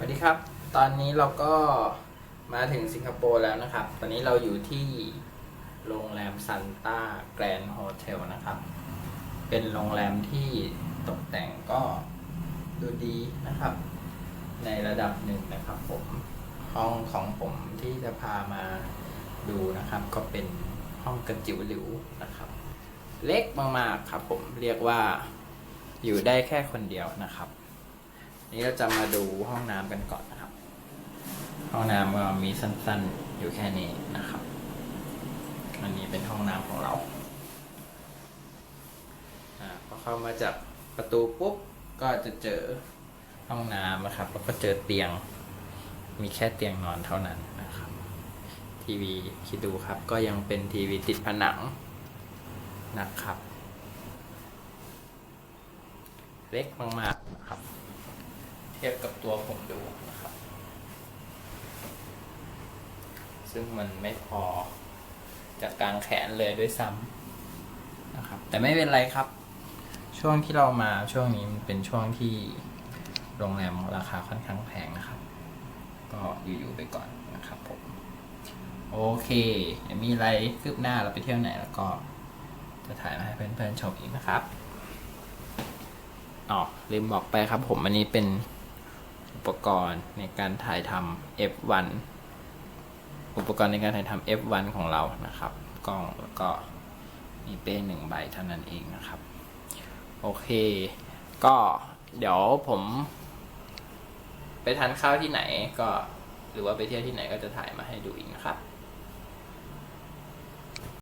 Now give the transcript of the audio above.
สวัสดีครับ ตอนนี้เราก็มาถึงสิงคโปร์แล้วนะครับ ตอนนี้เราอยู่ที่โรงแรมซันต้าแกรนด์โฮเทลนะครับ เป็นโรงแรมที่ตกแต่งก็ดูดีนะครับ ในระดับหนึ่งนะครับผม ห้องของผมที่จะพามาดูนะครับ ก็เป็นห้องกระจิ๋วหลิวนะครับ เล็กมากๆครับผมเรียกว่าอยู่ได้แค่คนเดียวนะครับ นี่เราจะมาดูห้องน้ำกันก่อนนะครับ ห้องน้ำก็มีสั้นๆอยู่แค่นี้นะครับ อันนี้เป็นห้องน้ำของเราอ่าพอเข้ามาจากประตูปุ๊บก็จะเจอห้องน้ำนะครับ แล้วก็เจอเตียง มีแค่เตียงนอนเท่านั้นนะครับ ทีวีคิดดูครับ ก็ยังเป็นทีวีติดผนังนะครับ เล็กมากๆนะครับ เทียบกับตัวผมดูนะครับ ซึ่งมันไม่พอจากกลางแขนเลยด้วยซ้ำนะครับ แต่ไม่เป็นไรครับ ช่วงที่เรามาช่วงนี้มันเป็นช่วงที่โรงแรมราคาค่อนข้างแพงนะครับ ก็อยู่ๆไปก่อนนะครับผม โอเคมีอะไรคืบหน้าเราไปเที่ยวไหนแล้วก็จะถ่ายมาให้เพื่อนๆชมอีกนะครับอ๋อลืมบอกไปครับผมอันนี้เป็น อุปกรณ์ในการถ่ายทำ F1 อุปกรณ์ในการถ่ายทำ F1 ของเรานะครับ กล้องแล้วก็มีเป้หนึ่งใบเท่านั้นเองนะครับ โอเค ก็เดี๋ยวผม ไปทานข้าวที่ไหนก็หรือว่าไปเที่ยวที่ไหนก็จะถ่ายมาให้ดูอีกนะครับ